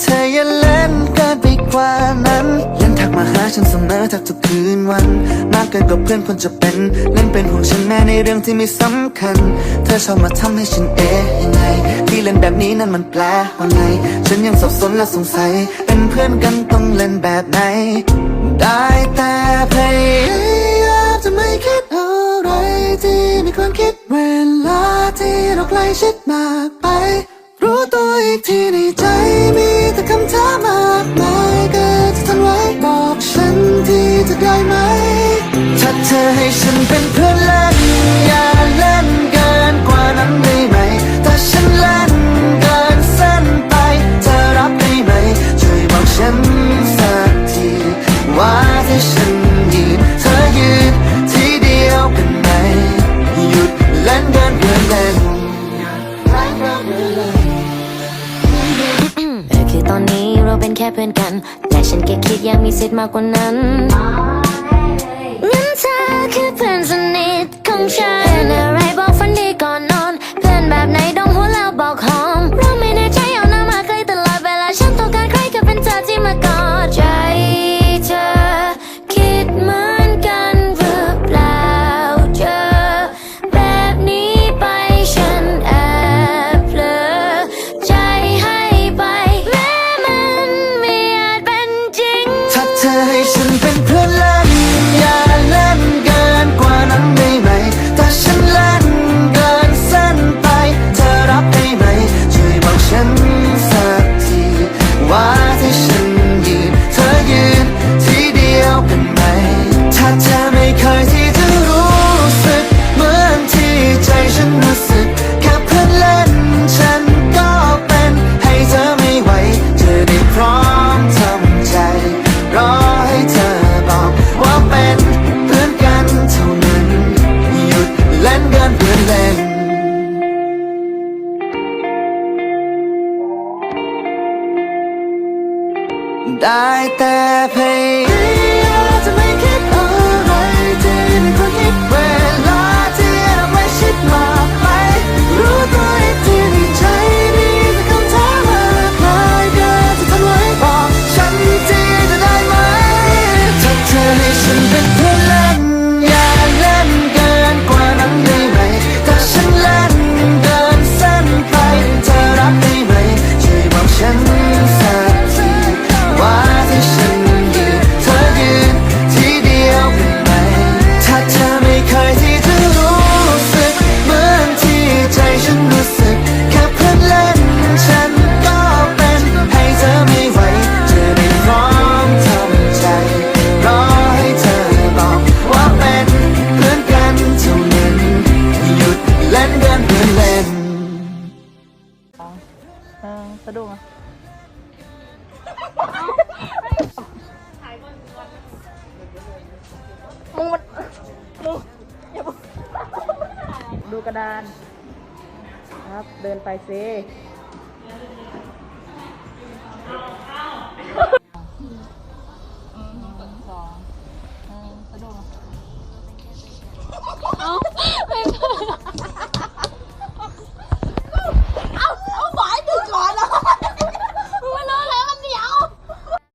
เธออย่าเล่นเกินไปกว่านั้น เล่นทักมาหาฉันเสมอทักทุกคืนวัน มากเกินกว่าเพื่อนควรจะเป็น เล่นเป็นห่วงฉันแม้ในเรื่องที่ไม่สำคัญ เธอชอบมาทำให้ฉันเอ๊ยังไง ที่เล่นแบบนี้นั้นมันแปลว่าไง ฉันยังสับสนและสงสัย เป็นเพื่อนกันต้องเล่นแบบไหน ได้แต่พยายามจะไม่คิดอะไรที่ไม่ควรคิดเวลาที่เราใกล้ชิดมากไป รู้ตัวอีกทีในใจมี แต่คำถามมากมายเกิดจะทันไว้บอกฉันที่จะได้ไหม ถ้าเธอให้ฉันเป็นเพื่อน นี้เราเป็นแค่เพื่อนกัน แต่ฉันแค่คิดยังมีสิทธิ์มากกว่านั้นงั้นเธอคือเพื่อนสนิทของฉัน ได้แต่พยายามจะไม่คิดะดุ้งอะมึงมันมึงอย่าพูดดูกระดาน ครับ เดินไปซิสองเอ